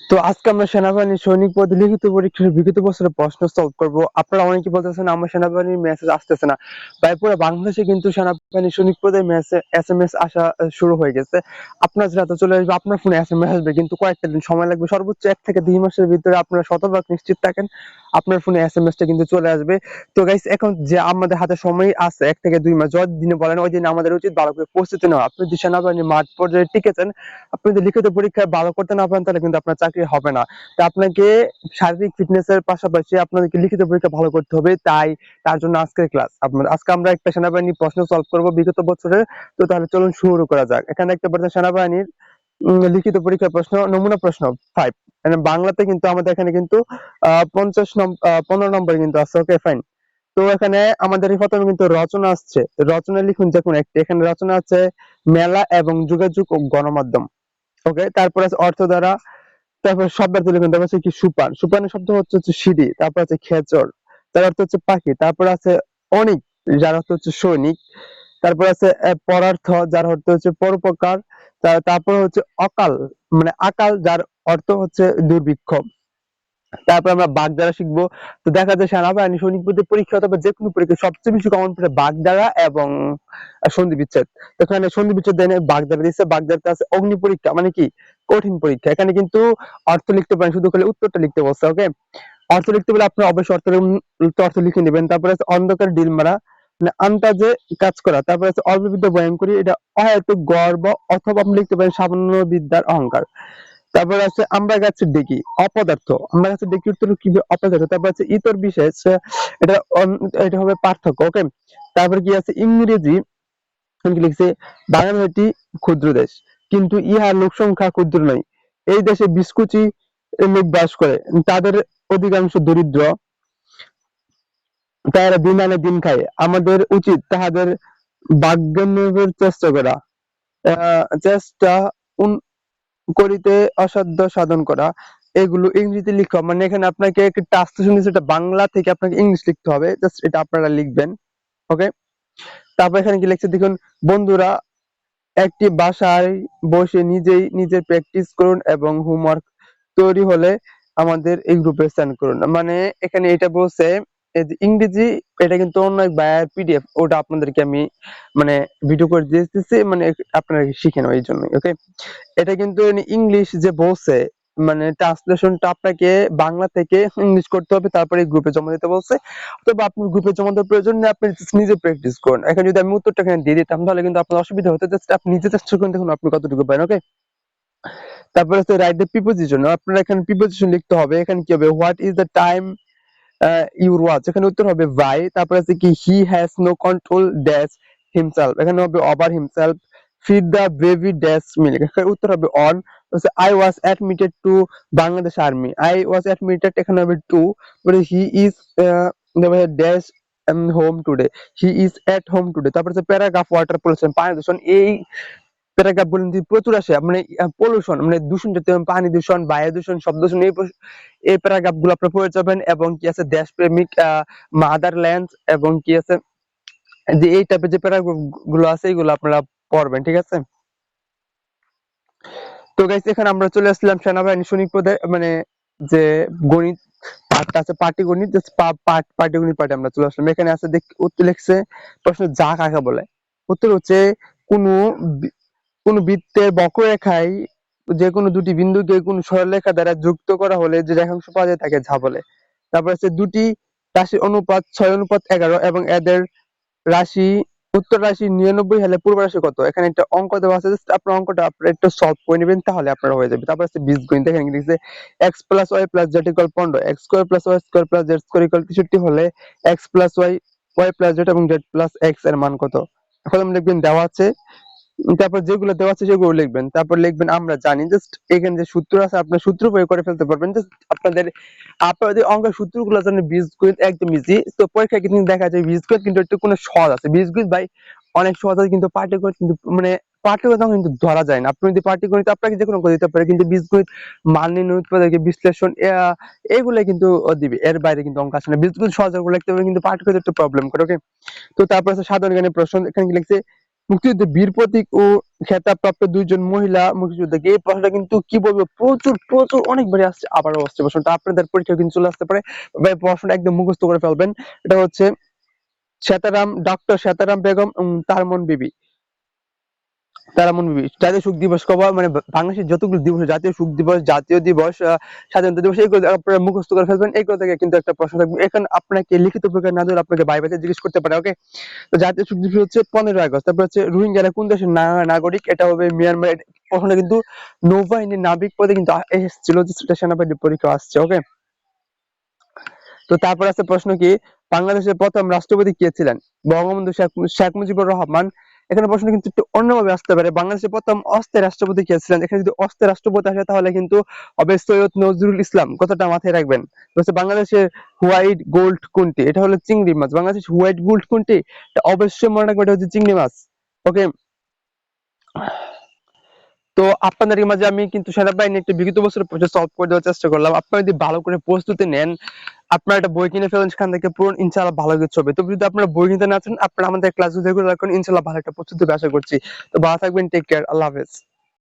তো আজকে আমরা সেনাবাহিনী সৈনিক পদে লিখিত পরীক্ষার বিগত বছরের প্রশ্ন সলভ করব। আপনারা অনেকে বলতেছেন, আমার সেনাবাহিনীর মেসেজ আসতেছে না। তাই পুরো বাংলাদেশে কিন্তু সেনাবাহিনী সৈনিক পদে এস এম এস আসা শুরু হয়ে গেছে। আপনার যেটা চলে আসবে, আপনার ফোনে এস এম এস আসবে, কিন্তু কয়েকটা দিন সময় লাগবে। সর্বোচ্চ এক থেকে দুই মাসের ভিতরে আপনারা শতভাগ নিশ্চিত থাকেন, আপনার ফোনে এস এম এস টা কিন্তু চলে আসবে। তো গাইস এখন যে আমাদের হাতে সময় আছে, এক থেকে দুই মাস যত দিনে বলেন, ওই দিন আমাদের উচিত ভালো করে প্রস্তুতি নেওয়া। আপনি যদি সেনাবাহিনী মাঠ পর্যায়ে টিকেছেন আপনি যদি লিখিত পরীক্ষায় ভালো করতে না পারেন, তাহলে কিন্তু আপনার চাকরি হবে না। তো আপনাকে শারীরিক ফিটনেস এর পাশাপাশি আপনাদেরকে লিখিত পরীক্ষা ভালো করতে হবে, তাই তার জন্য আজকের ক্লাস আজকে আমরা একটা সেনাবাহিনী প্রশ্ন সলভ করব বিগত বছরের তো তাহলে চলুন শুরু করা যাক। এখানে একটা পাচ্ছেন সেনাবাহিনীর লিখিত পরীক্ষার প্রশ্ন, নমুনা প্রশ্ন ফাইভ বাংলাতে কিন্তু আমাদের এখানে কিন্তু পঞ্চাশ নম্বর পনেরো নম্বর কিন্তু আছে ওকে ফাইন তো এখানে আমাদের প্রথমে কিন্তু রচনা আসছে। রচনা লিখুন কোনো একটি। এখানে রচনা আছে, মেলা এবং যোগাযোগ ও গণমাধ্যম। ওকে তারপর আছে অর্থ দ্বারা তারপর শব্দার্থ লিখুন তারপর কি সুপান। সুপানের শব্দ হচ্ছে হচ্ছে সিঁড়ি, তারপর আছে খেচর তার অর্থ হচ্ছে পাখি, তারপর আছে অনেক, যার অর্থ হচ্ছে সৈনিক, তারপর আছে পরার্থ, যার অর্থ হচ্ছে পরোপকার তারপর হচ্ছে অকাল মানে আকাল, যার অর্থ হচ্ছে দুর্ভিক্ষ। তারপর আমরা বাগধারা শিখব। তো দেখা যায় সেনাবাহিনী সৈনিক পদে পরীক্ষা অথবা যে কোনো পরীক্ষা সবচেয়ে বেশি কমন পড়ে বাগধারা এবং সন্ধি বিচ্ছেদ এখানে সন্ধি বিচ্ছেদ দেয় না, বাগধারা দিচ্ছে বাগধারাতে আছে অগ্নি পরীক্ষা মানে কি? কঠিন পরীক্ষা। এখানে কিন্তু অর্থ লিখতে পারেন শুধু খালি উত্তরটা লিখতে বলছে ওকে অর্থ লিখতে বলে আপনি অবশ্যই অর্থ অর্থ লিখে নেবেন। তারপরে আছে অন্ধকার ডিল মারা মানে আন্তাজে কাজ করা। তারপরে আছে অল্পবিদ্যা ভয়ঙ্করী এটা অহেতুক গর্ব অথবা আপনি লিখতে পারেন সামান্য বিদ্যার অহংকার। তারপর আছে আমরা গাছের ডেকি অপদার্থ। আমরা গাছের ডেকি উত্তর কি অপদার্থ। তারপর আছে ইতর বিশেষ, এটা এটা হবে পার্থক্য ওকে তারপর কি আছে ইংরেজি লিখছে? বাংলা একটি ক্ষুদ্র দেশ, কিন্তু ইহার লোক সংখ্যা ক্ষুদ্র নয়। এই দেশে বিস্কুচি লোক বাস করে, তাদের অধিকাংশ দরিদ্র। তারা দিন আনে দিন খায়। আমাদের উচিত তাহাদের ভাগ্যান্বের চেষ্টা করা। চেষ্টা করিতে অসাধ্য সাধন করা। এগুলো ইংরেজিতে লিখা মানে এখানে আপনাকে একটা টাস্ক শুনেছি, এটা বাংলা থেকে আপনাকে ইংলিশ লিখতে হবে। জাস্ট এটা আপনারা লিখবেন। ওকে তারপর এখানে কি লিখছে? দেখুন, বন্ধুরা, একটি বাসায় বসে নিজেই নিজের প্র্যাকটিস করুন এবং হোমওয়ার্ক তৈরি হলে আমাদের এই গ্রুপে সেন্ড করুন। মানে এখানে এটা বলছে ইংরেজি, এটা কিন্তু অন্য এক বায়ার পিডিএফ ওটা আপনাদেরকে আমি মানে ভিডিও করে দিয়ে দিতেছি মানে আপনারা শিখেন ওই জন্য ওকে এটা কিন্তু ইংলিশ যে বলছে মানে ট্রান্সলেশনটা আপনাকে বাংলা থেকে ইংলিশ করতে হবে, তারপরে গ্রুপে জমা দিতে বলছে। অথবা আপনি গ্রুপে জমা দেওয়ার প্রয়োজন নেই, আপনি নিজে প্র্যাকটিস করুন। এখন যদি আমি উত্তরটা এখানে দিয়ে দিতাম, তাহলে কিন্তু আপনার অসুবিধা হতো জাস্ট আপনি নিজে চেষ্টা করুন, দেখুন আপনি কতটুকু পারেন ওকে তারপরে হচ্ছে রাইট দ্য প্রিপোজিশন আপনার এখানে প্রিপোজিশন লিখতে হবে, এখানে কি হবে what is the time your watch এখানে উত্তর হবে ভাই, তারপর আছে কি he has no control dash himself এখানে হবে over himself feed the baby dash milk এখানে উত্তর হবে on I was admitted to Bangladesh army I was admitted এখানে হবে to he is dash home today he is at home today তারপরে হচ্ছে paragraph water pollution পানি দূষণ। এই প্যারাগ্রাফ বলেন প্রচুর আসে মানে পলিউশন মানে দূষণ জাতীয় পানি দূষণ, বায়ু দূষণ, শব্দ দূষণ, এই এই প্যারাগ্রাফগুলো আপনার পড়ে যাবেন এবং কি আছে দেশপ্রেমিক মাদারল্যান্ড এবং কি আছে, যে এই টাইপের যে প্যারাগ্রাফগুলো আছে, এগুলো আপনারা পড়বেন, ঠিক আছে? তো গাইস এখানে আমরা চলে আসলাম সেনাবাহিনী সৈনিক পদে মানে যে গণিত পার্টটা আছে পাটিগণিত জাস্ট পাটিগণিত পার্টে আমরা চলে আসলাম। এখানে আছে দেখ উত্তর লিখছে প্রশ্ন যা কাকে বলে? উত্তর হচ্ছে কোনো কোনো বৃত্তের বক্ররেখায় যে কোনো দুটি বিন্দুকে কোনো সরলরেখা দ্বারা যুক্ত করা হলে যে রেখাংশ পাওয়া যায় তাকে যা বলে তারপর আছে দুটি রাশির অনুপাত, ছয় অনুপাত এগারো এবং এদের রাশি, উত্তর রাশি নিরানব্বই হলে পূর্ব রাশি কত? এখানে একটা অঙ্ক দেওয়া আছে আপনার অঙ্কটা আপনারা একটু সলভ করে নেবেন তাহলে আপনার হয়ে যাবে। তারপর আছে বীজগণিত এখানে কি লিখছে X plus Y plus Z equal পনেরো। X square plus Y square plus Z square equal তেষট্টি হলে X plus Y Y plus Z এবং জেড প্লাস এক্সের মান কত? এখন লিখবেন দেওয়া আছে তারপর যেগুলো দেওয়া আছে সেগুলো লিখবেন। তারপর লিখবেন, আমরা জানি। জাস্ট এখানে যে সূত্র আছে, আপনার সূত্র প্রয়োগ করে ফেলতে পারবেন। জাস্ট আপনাদের আপনাদের অঙ্কের সূত্রগুলো জানেন বীজগণিত একদম ইজি তো পরীক্ষায় কিন্তু দেখা যায় বীজগণিত কিন্তু একটু কোনো সহজ আছে। বীজগণিত ভাই, অনেক সহজ আছে, কিন্তু পাটিগণিত কিন্তু মানে পাটিগণিত কিন্তু ধরা যায় না। আপনি যদি পাটিগণিত আপনাকে যে কোনো করে দিতে পারে, কিন্তু বীজগণিত, মান নির্ণয়, উৎপাদক বিশ্লেষণ এগুলো কিন্তু দিবে। এর বাইরে কিন্তু অঙ্ক আসে না। বীজগণিত সহজ করে লিখতে হবে, কিন্তু পাটিগণিত একটু প্রবলেম করে ওকে তো তারপর আছে সাধারণ জ্ঞানের প্রশ্ন। এখানে লিখছে? মুক্তিযুদ্ধে বীর প্রতীক ও খেতাবপ্রাপ্ত দুইজন মহিলা মুক্তিযোদ্ধাকে এই প্রশ্নটা কিন্তু কি বলব? প্রচুর প্রচুর অনেকবারই আসছে। আবারও আসছে প্রশ্নটা। আপনাদের পরীক্ষা কিন্তু চলে আসতে পারে। প্রশ্নটা একদম মুখস্থ করে ফেলবেন। এটা হচ্ছে, শ্বেতারাম ডক্টর শ্বেতারাম বেগম তারমন বিবি। তারামন বিবি জাতীয় শোক দিবস কবা মানে বাংলাদেশের যতগুলো দিবস, জাতীয় শোক দিবস, জাতীয় দিবস স্বাধীনতা দিবস, এইগুলো আপনারা মুখস্থ করে ফেলবেন। এইগুলো থেকে কিন্তু একটা প্রশ্ন থাকবে। এখন আপনাকে লিখিত প্রকার না দিলে আপনাকে বাইবাতে জিজ্ঞেস করতে পারে ওকে তো জাতীয় শোক দিবস হচ্ছে পনেরোই আগস্ট। তারপর হচ্ছে রোহিঙ্গারা কোন দেশের নাগরিক? এটা হবে মিয়ানমার প্রশ্নটা কিন্তু নৌবাহিনীর নাবিক পদে কিন্তু এসেছিল সেটা সেনাবাহিনীর পরীক্ষা আসছে ওকে তো তারপর আছে প্রশ্ন কি, বাংলাদেশের প্রথম রাষ্ট্রপতি কে ছিলেন? বঙ্গবন্ধু শেখ মুজিবুর রহমান এখানে প্রশ্ন কিন্তু একটু অন্যভাবে আসতে পারে। বাংলাদেশের প্রথম অস্থায়ী রাষ্ট্রপতি কে ছিলেন? এখানে যদি অস্থায়ী রাষ্ট্রপতি আসে, তাহলে কিন্তু হবে সৈয়দ নজরুল ইসলাম। কথাটা মাথায় রাখবেন। বাংলাদেশের হোয়াইট গোল্ড কোনটি? এটা হলো চিংড়ি মাছ। বাংলাদেশ হোয়াইট গোল্ড কোনটি? এটা অবশ্যই মনে রাখবেন, এটা হচ্ছে চিংড়ি মাছ। ওকে? তো আপনাদের মাঝে আমি কিন্তু সেনাবাহিনী একটা বিগত প্রশ্ন সলভ করে দেওয়ার চেষ্টা করলাম। আপনারা যদি ভালো করে প্রস্তুতি নেন আপনারা একটা বই কিনে ফেলেন, সেখান থেকে পুরো ইনশাল্লাহ ভালো কিছু হবে। তো যদি আপনারা বই কিনতে না চান, আপনারা আমাদের ক্লাস দেখুন ইনশাল্লাহ ভালো একটা প্রস্তুতি আশা করছি। তো ভালো থাকবেন টেক কেয়ার আল্লাহ হাফেজ।